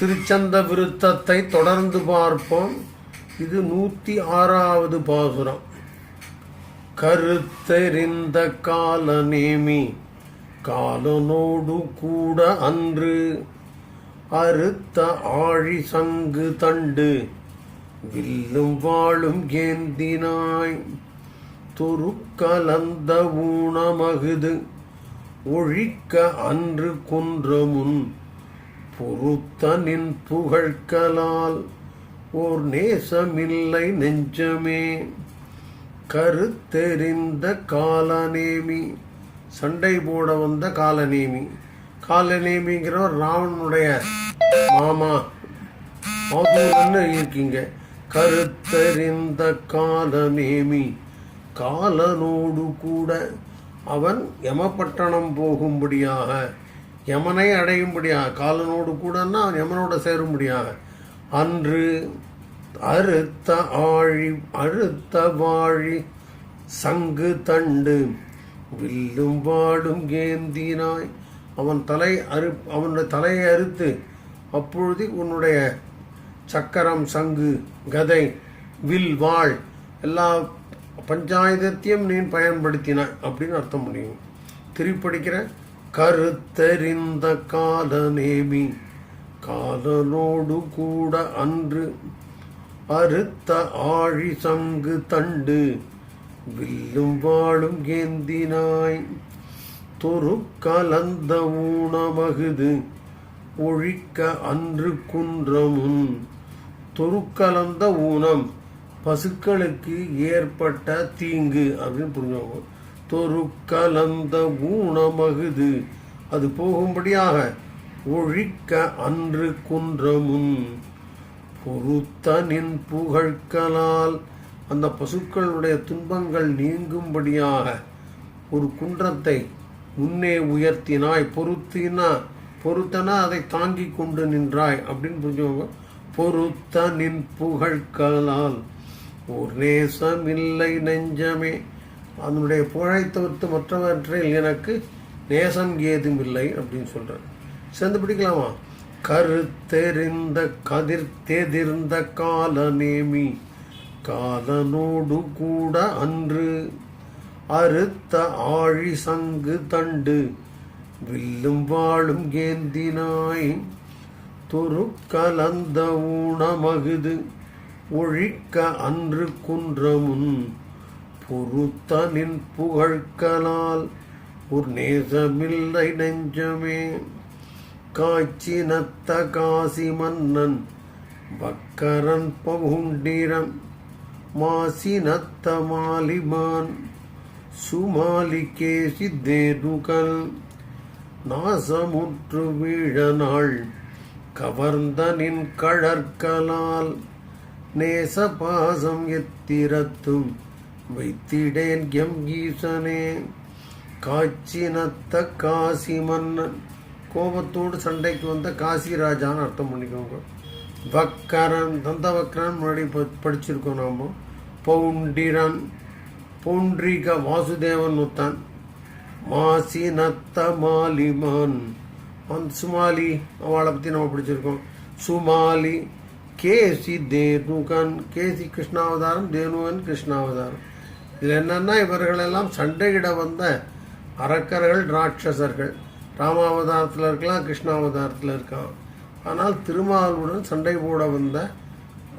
திருச்சந்த விருத்தத்தை தொடர்ந்து பார்ப்போம். இது நூற்றி ஆறாவது பாசுரம். கருத்தெறிந்த கால நேமி காலனோடு கூட அன்று அறுத்த ஆழி சங்கு தண்டு வில்லும் வாழும் ஏந்தினாய். துருக்கலந்த ஊனமகுது ஒழிக்க அன்று குன்றமுன் பொறுத்தனின் புகழ்கலால் ஓர் நேசமில்லை நெஞ்சமே. கருத்தெறிந்த காலநேமி. சண்டை போட வந்த காலநேமி. காலநேமிங்கிறவர் ராவனுடைய மாமா. அவதூறன்னு இருக்கீங்க. கருத்தறிந்த காலநேமி. காலனோடு கூட அவன் யமப்பட்டணம் போகும்படியாக யமனை அடையும்படியாக காலனோடு கூடன்னா யமனோடு யமனோட சேரும்படியாக அன்று அறுத்த ஆழி அறுத்த வாழி சங்கு தண்டு வில்லும் வாடும் ஏந்தினாய். அவன் தலை அறு அவனுடைய தலையை அறுத்து அப்பொழுது உன்னுடைய சக்கரம் சங்கு கதை வில் வாழ் எல்லா பஞ்சாயுதத்தையும் நீ பயன்படுத்தினாய் அப்படின்னு அர்த்தம் முடியும். திருப்படிக்கிற கருத்தறிந்த கால நேமி காலனோடு கூட அன்று அறுத்த ஆழி சங்கு தண்டு வில்லும் வாழும் ஏந்தினாய். தொரு கலந்த ஊனமகுது ஒழிக்க அன்று குன்றமுன். துருக்கலந்த ஊனம் பசுக்களுக்கு ஏற்பட்ட தீங்கு அப்படின்னு தொரு தொருக்கலந்த ஊனமகுது. அது போகும்படியாக ஒழிக்க அன்று குன்றமுன் பொறுத்த நின் புகழ்களால் அந்த பசுக்களுடைய துன்பங்கள் நீங்கும்படியாக ஒரு குன்றத்தை முன்னே உயர்த்தினாய் பொருத்தினா பொருத்தனா அதை தாங்கி கொண்டு நின்றாய் அப்படின்னு புரிஞ்சவங்க பொருத்த நின் புகழ்களால். ஒரு நேசம் இல்லை நெஞ்சமே. அதனுடைய புகழை தவிர்த்து மற்றவற்றில் எனக்கு நேசம் ஏதும் இல்லை அப்படின்னு சொல்கிறேன் சேர்ந்து பிடிக்கலாமா? கருத்தெறிந்த கதிர் தேதிர்ந்த கால நேமி காலனோடு கூட அன்று அறுத்த ஆழி சங்கு தண்டு வில்லும் வாழும் ஏந்தினாய் துருக்கலந்த கலந்த ஊனமகுது ஒழிக்க அன்று குன்றமுன் பொறுத்தனின் புகழ்கலால் உர் நேசமில்லை நெஞ்சமே. காய்ச்சினத்த காசி மன்னன் பக்கரன் பகுண்டிரம் மாசினத்த மாலிமான் சுமாலிகே சித்தேனுகல் நாசமுற்று வீழனாள் கவர்ந்தனின் கழற்கலால் நேசபாசம் எத்திரத்தும் வைத்திடேன் எம் ஈசனே. காட்சி நத்த காசி மன்னன் கோபத்தோடு சண்டைக்கு வந்த காசி ராஜான்னு அர்த்தம் பண்ணிக்கோங்க. வக்கரன் தந்தவக்கரன் முன்னாடி ப- படிச்சிருக்கோம் நாம. பவுண்டிரன் பௌண்ட்ரிக வாசுதேவன் ஒத்தான். மாசி நத்த மாலிமான். அந்த சுமாலி அவளை பற்றி நம்ம படிச்சிருக்கோம். சுமாலி கேசி தேனுகன். கேசி கிருஷ்ணாவதாரம் தேனுகன் கிருஷ்ணாவதாரம். இதில் என்னென்னா இவர்களெல்லாம் சண்டையிட வந்த அரக்கர்கள் ராட்சசர்கள். ராமாவதாரத்தில் இருக்கலாம் கிருஷ்ணாவதாரத்தில் இருக்கான் ஆனால் திருமாவளவுடன் சண்டை போட வந்த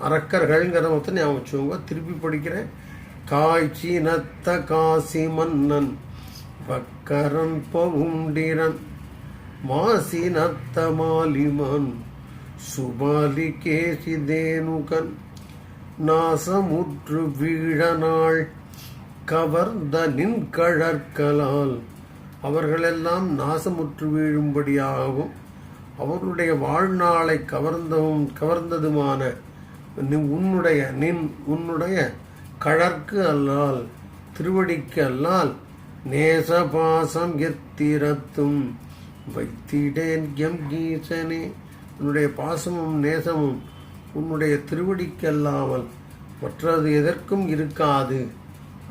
அரக்கர்கள்ங்கிறத மொத்தம் ஞாபகம் வச்சுக்கோங்க. திருப்பி படிக்கிறேன் காய்ச்சி நத்த காசி மன்னன் வக்கரன் பவுண்டிரன் மாசி நத்த மாலிமன் சுபாலி கேசி தேனுகன் நாசமுற்று வீழ நாள் கவர்ந்த நின் கழற்களால் அவர்களெல்லாம் நாசமுற்று வீழும்படியாகவும் அவர்களுடைய வாழ்நாளை கவர்ந்தவும் கவர்ந்ததுமான நி- உன்னுடைய நின் உன்னுடைய கழற்கு அல்லால் திருவடிக்கு அல்லால் நேச பாசம் எத்திரத்தும் வைத்திடேன் எம் கீசனே. உன்னுடைய பாசமும் நேசமும் உன்னுடைய திருவடிக்கல்லாமல் மற்றது எதற்கும் இருக்காது.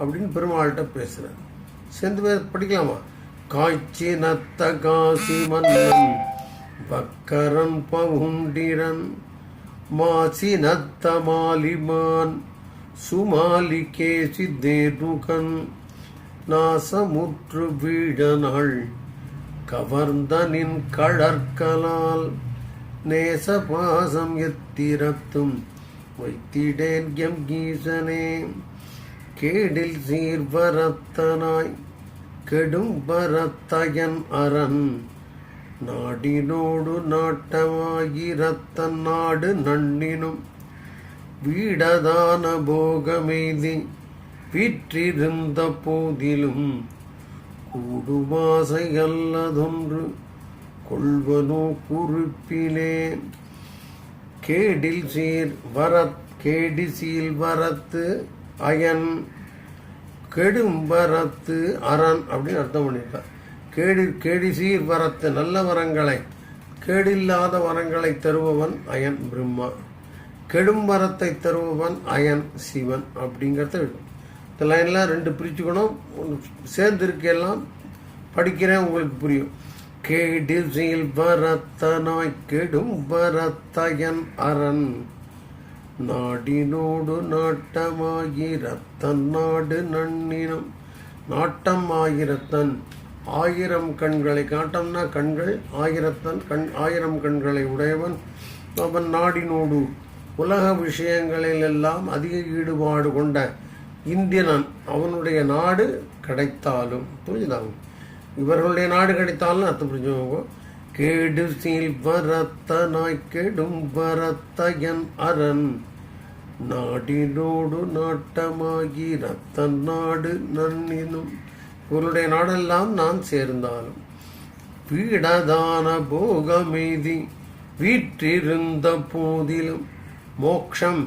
அப்படின்னு பெருமாள்கிட்ட பேசுகிறேன் சேர்ந்து பேர் படிக்கலாமா? காய்ச்சி நத்த காசி மன்னன் வக்கரன் பவுண்டிரன் சுமாலி கேசி தேருகன் நாசமுற்று வீடனாள் கவர்ந்தனின் கழற்கலால் நேசபாசம் எத்திரத்தும் வைத்திடேன் எம் ஈசனே கேடில் சீர்வரத்தனாய் கெடும் பரத்தயன் அரண். நாடினோடு நாட்டமாயிரத்தன் நாடு நன்னினும் வீடதான போகமெய்தி விற்றிருந்த போதிலும் கூடுவாசை அல்லதொன்று கொள்வனோ குறிப்பிலே. கேடில் சீர் வரத் கேடிசீல் வரத்து அயன் கெடும் வரத்து அரண் அப்படின்னு அர்த்தம் பண்ணியிருக்கார் கேடி கேடி சீர் வரத்து நல்ல வரங்களை கேடில்லாத வரங்களை தருபவன் அயன் பிரம்மா. கெடும் வரத்தை தருபவன் அயன் சிவன் அப்படிங்கிறத இந்த லைன்லாம் ரெண்டு பிரிச்சுக்கணும். சேர்ந்து இருக்கையெல்லாம் படிக்கிறேன் உங்களுக்கு புரியும். கேடில் சீல் வரத்தனாய் கெடும் வரத்தயன் அரண். நாடினோடு நாட்டமாயிரத்தன் நாடு நன்னினம். நாட்டம் ஆகிரத்தன் ஆயிரம் கண்களை காட்டம்னா கண்கள் ஆயிரத்தன் கண் ஆயிரம் கண்களை உடையவன். அவன் நாடினோடு உலக விஷயங்களில் எல்லாம் அதிக ஈடுபாடு கொண்ட இந்தியனன் அவனுடைய நாடு கிடைத்தாலும் புரிஞ்சுதாங்க இவர்களுடைய நாடு கிடைத்தாலும் அர்த்தம் புரிஞ்சுக்கோங்க. கேடு சீல் வரத்தனாய் கெடும் வரத்தயன் அரண். நாடினோடு நாட்டமாகி ரத்தன் நாடு நன்னினும். இவருடைய நாடெல்லாம் நான் சேர்ந்தாலும் பீடதான போகமெய்தி வீற்றிருந்த போதிலும் மோக்ஷம்.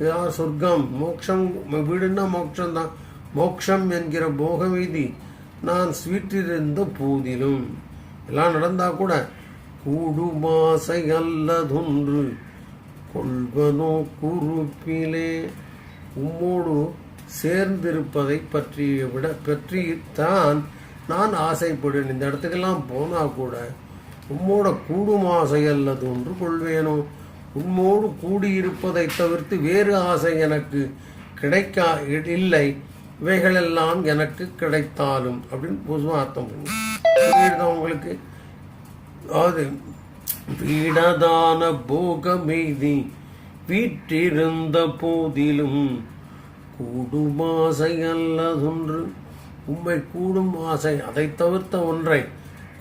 இதான் சொர்க்கம்? மோக்ஷம் வீடுன்னா மோட்சம் தான் மோக்ஷம் என்கிற போகமெய்தி நான் வீற்றிருந்த போதிலும். எல்லாம் நடந்தால் கூட கூடுமாசை அல்லதொன்று கொள்வனோ குறுப்பிலே. உம்மோடு சேர்ந்திருப்பதை பற்றி விட பற்றித்தான் நான் ஆசைப்படுவேன். இந்த இடத்துக்கெல்லாம் போனால் கூட உம்மோட கூடும் ஆசை அல்லது ஒன்று கொள்வேனோ. உம்மோடு கூடியிருப்பதை தவிர்த்து வேறு ஆசை எனக்கு கிடைக்கா இல்லை. இவைகளெல்லாம் எனக்கு கிடைத்தாலும் அப்படின்னு பொதுவாக அர்த்தம் பண்ணி புரியுதா உங்களுக்கு அது வீடதான போகமெய்தி வீற்றிருந்த போதிலும் கூடும் ஆசை அல்லதொன்று. உம்மை கூடும் ஆசை அதை தவிர்த்த ஒன்றை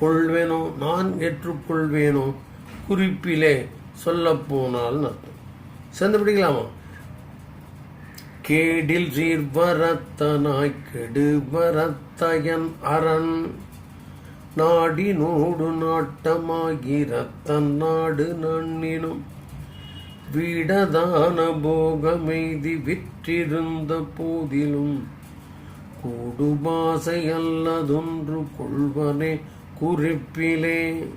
கொள்வேனோ? நான் ஏற்றுக்கொள்வேனோ? குறிப்பிலே சொல்லப்போனால் அர்த்தம். சேர்ந்து பிடிக்கலாமா கேடில் சீர்வரத்தனாய் கெடுவரத்தயன் அரண். நாடினோடு நாட்டமாகி ரத்தன் நாடு நன்னினும். வீடதான போகமெய்தி விற்றிருந்த போதிலும் கூடுபாசை அல்லதொன்று கொள்வனே குறிப்பிலே.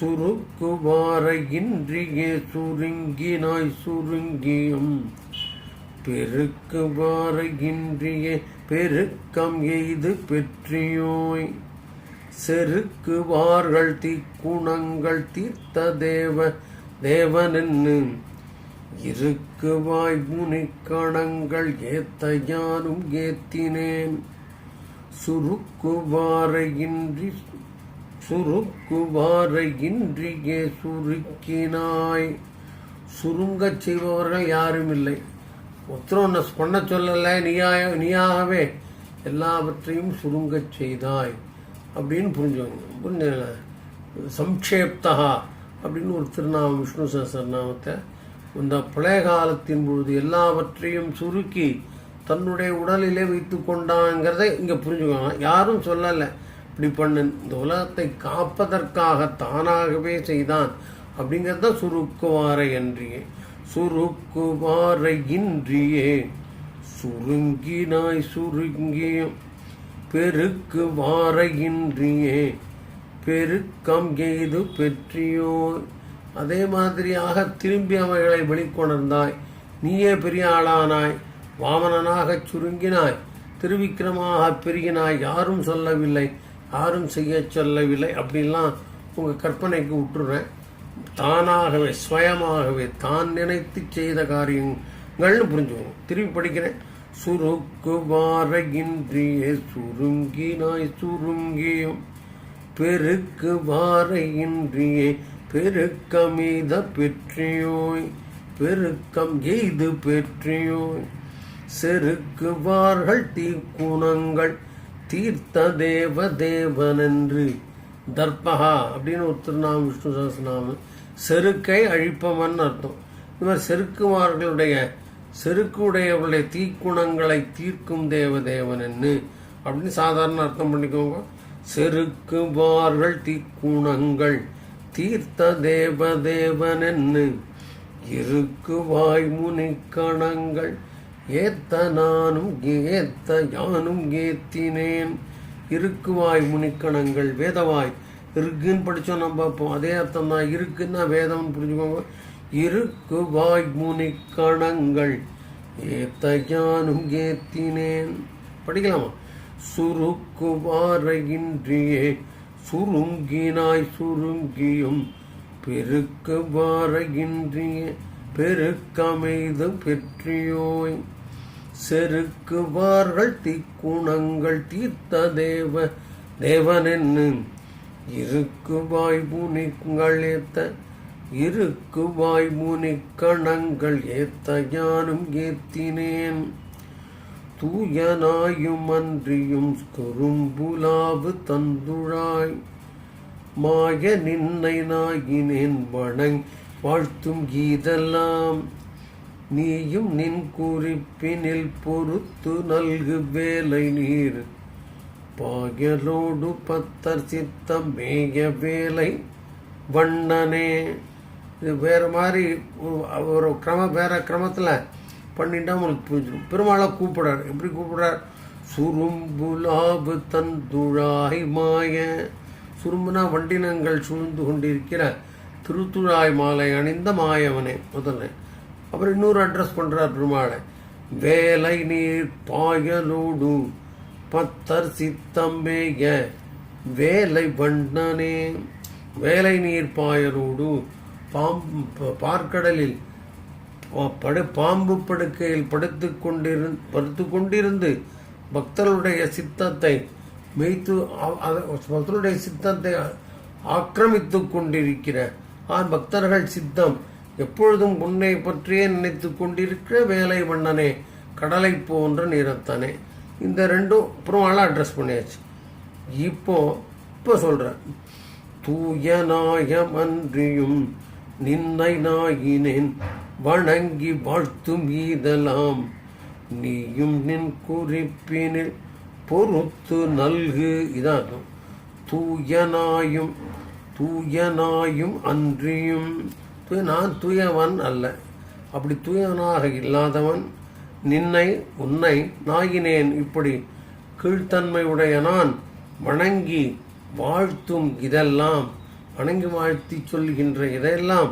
சுருக்குவார இன்றியே சுருங்கினாய் சுருங்கியும். பெருக்குவார இன்றியே பெருக்கம் எய்து பெற்றியோய். செருக்குவார்கள் தீக்குணங்கள் தீர்த்த தேவ தேவனென்னு. இருக்குவாய் முனிக்கணங்கள் ஏத்த யானும் ஏத்தினேன். சுருக்குவாரையின்றி சுருக்குவாரையின்றியே சுருக்கினாய் சுருங்கச் செய்பவர்கள் யாரும் இல்லை ஒருத்தரும் ஒன்று பண்ண சொல்லலை நீயாய நீயாகவே எல்லாவற்றையும் சுருங்கச் செய்தாய். அப்படின்னு புரிஞ்சுக்கணும் புரிஞ்சல சம்ஷேப்தா அப்படின்னு ஒரு திருநாமம் விஷ்ணு சஹசரநாமத்தை இந்த பழைய காலத்தின் பொழுது எல்லாவற்றையும் சுருக்கி தன்னுடைய உடலிலே வைத்து கொண்டாங்கிறத இங்கே புரிஞ்சுக்கோங்க. யாரும் சொல்லலை இப்படி பண்ணு இந்த உலகத்தை காப்பதற்காக தானாகவே செய்தான் அப்படிங்கிறது தான் சுருக்குவாரை என்றியே சுருக்குவாரை இன்றியே. சுருங்கினாய் சுருங்கியும். பெருக்கு வாரையின்றியே பெருக்கம் எய்து பெற்றியோ அதே மாதிரியாக திரும்பி அவைகளை வெளிக்கொணர்ந்தாய். நீயே பெரிய ஆளானாய். வாமனனாகச் சுருங்கினாய். திருவிக்கிரமாக பெருகினாய். யாரும் சொல்லவில்லை. யாரும் செய்ய சொல்லவில்லை. அப்படின்லாம் உங்கள் கற்பனைக்கு விட்டுறேன் தானாகவே ஸ்வயமாகவே தான் நினைத்து செய்த காரியங்கள்னு புரிஞ்சுக்கணும். திரும்பி படிக்கிறேன். சுருக்கு வாரையின்றிய சுருங்கினாய் சுருங்கியும் பெருக்கு வாரையின்றிய பெருக்கமீத பெற்றியோய். பெருக்கம் எய்து பெற்றியோய். செருக்குவார்கள் தீக்குணங்கள் தீர்த்த தேவ தேவனென்று. தர்பகா அப்படின்னு ஒரு நாம் விஷ்ணு சகஸ்ரநாமம் செருக்கை அழிப்பவன் அர்த்தம். இந்த மாதிரி செருக்குமார்களுடைய செருக்குடையவருடைய தீக்குணங்களை தீர்க்கும் தேவ என்ன அப்படின்னு சாதாரண அர்த்தம் பண்ணிக்கோங்க. செருக்குவார்கள் தீக்குணங்கள் தீர்த்த தேவ தேவனென்னு இருக்கு வாய்முனி கணங்கள் ஏத்த நானும் ஏத்த யானும் ஏத்தினேன். இருக்குவாய் முனிக்கணங்கள் வேதவாய் இருக்குன்னு படித்தோம் நம்ம அதே அர்த்தம் தான் இருக்குன்னா வேதம்னு புரிஞ்சுக்கோங்க. இருக்கு வாய் முனிக்கணங்கள் ஏத்த யானும் ஏத்தினேன். படிக்கலாமா? சுருக்கு வாரையின்றியே சுருங்கினாய் சுருங்கியும் பெருக்கு வாரையின்றிய பெருக்கமைது பெற்றியோய். செருக்குவார்கள் திக்குணங்கள் தீர்த்த தேவ தேவனென்னு. இருக்குவாய் முனிங்கள் ஏத்த இருக்குவாய் முனிக்கணங்கள் ஏத்த யானும் ஏத்தினேன். தூயனாயும் அன்றியும் குறும்புலாவு தந்துழாய். மாய நின்னை நாயினேன் வணங் வாழ்த்தும் கீதெல்லாம். நீயும் நின் குறிப்பினில் பொறுத்து நல்கு வேலை நீர். பாயலோடு பத்தர் சித்தம் மேய வேலை வண்ணனே. இது வேறு மாதிரி ஒரு- கிரம வேற கிரமத்தில் பண்ணிட்டா உங்களுக்கு புரிஞ்சிடும் பெருமாளை கூப்பிடுறார். எப்படி கூப்பிடுறார்? சுரும்புலாபு தந்துழாய் மாய. சுரும்புனா வண்டினங்கள் சூழ்ந்து கொண்டிருக்கிற திருத்துழாய் மாலை அணிந்த மாயவனே முதல்ல. அப்புறம் இன்னொரு அட்ரஸ் பண்ணுறார் பெருமாளை. வேலை நீர் பாயலோடு பத்தர் சித்தம்பேய. வேலை வண்ணனே. வேலை நீர் பாயலோடு பாம்பு பார்க்கடலில் படு பாம்பு படுக்கையில் படுத்து கொண்டிருந்து படுத்து கொண்டிருந்து பக்தர்களுடைய சித்தத்தை மெய்த்து பக்தருடைய பக்தர்களுடைய சித்தத்தை ஆக்கிரமித்து கொண்டிருக்கிற ஆ பக்தர்கள் சித்தம் எப்பொழுதும் உன்னை பற்றியே நினைத்து கொண்டிருக்கிற வேலை வண்ணனே கடலை போன்ற நிறத்தானே. இந்த ரெண்டும் அப்புறம் அட்ரஸ் பண்ணியாச்சு. இப்போ இப்போ சொல்கிறேன் தூய நாயமன்றியும் நின்னை நாயினேன் வணங்கி வாழ்த்தும் ஈதலாம். நீயும் நின் குறிப்பினில் பொறுத்து நல்கு. இதாகும். தூயனாயும் தூயனாயும் அன்றியும். நான் தூயவன் அல்ல. அப்படி தூயவனாக இல்லாதவன் நின்னை உன்னை நாயினேன். இப்படி கீழ்த்தன்மையுடைய நான் வணங்கி வாழ்த்தும் இதெல்லாம். வணங்கி வாழ்த்தி சொல்கின்ற இதெல்லாம்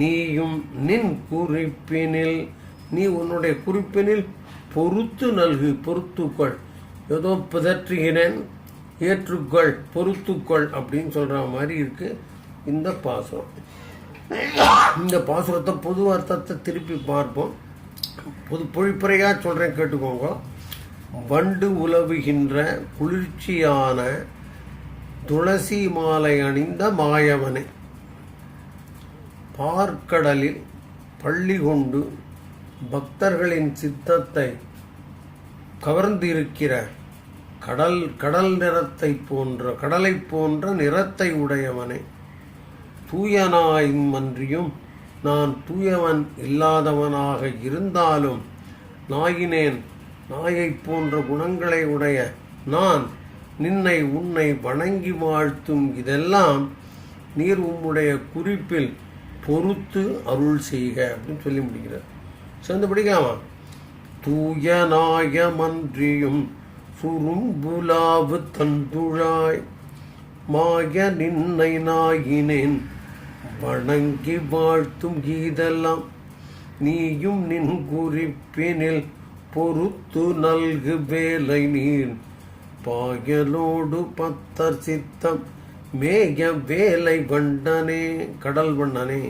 நீயும் நின் குறிப்பினில். நீ உன்னுடைய குறிப்பினில் பொறுத்து நல்கு பொறுத்துக்கொள். ஏதோ பிதற்றுகிறேன் ஏற்றுக்கொள் பொறுத்துக்கொள் அப்படின்னு சொல்கிற மாதிரி இருக்குது இந்த பாசுரம். இந்த பாசுரத்தை பொது அர்த்தத்தை திருப்பி பார்ப்போம். பொது பொழிப்புரையா சொல்கிறேன் கேட்டுக்கோங்க. வண்டு உலவுகின்ற குளிர்ச்சியான துளசி மாலை அணிந்த மாயவனே. பார்க்கடலில் பள்ளி கொண்டு பக்தர்களின் சித்தத்தை கவர்ந்திருக்கிற கடல் கடல் நிறத்தை போன்ற கடலை போன்ற நிறத்தை உடையவனே. தூயனாயும் அன்றியும் நான் தூயவன் இல்லாதவனாக இருந்தாலும் நாயினேன் நாயைப் போன்ற குணங்களை உடைய நான் நின்னை உன்னை வணங்கி வாழ்த்தும் இதெல்லாம் நீர் உம்முடைய குறிப்பில் பொறுத்து அருள் செய்க அப்படின்னு சொல்லி முடிக்கிறார். சேர்ந்து படிக்கலாமா? தூயநாயமன்றியும் சுரும்புலாவு தந்துழாய் மாய நின்னை நாயினேன் வணங்கி வாழ்த்தும் கீதெல்லாம் நீயும் நின் குறிப்பினில் பொறுத்து நல்கு வேலை நீர் பாயலோடு பத்தர் சித்தம் மேய வேலை வண்ணனே கடல் வண்ணனே.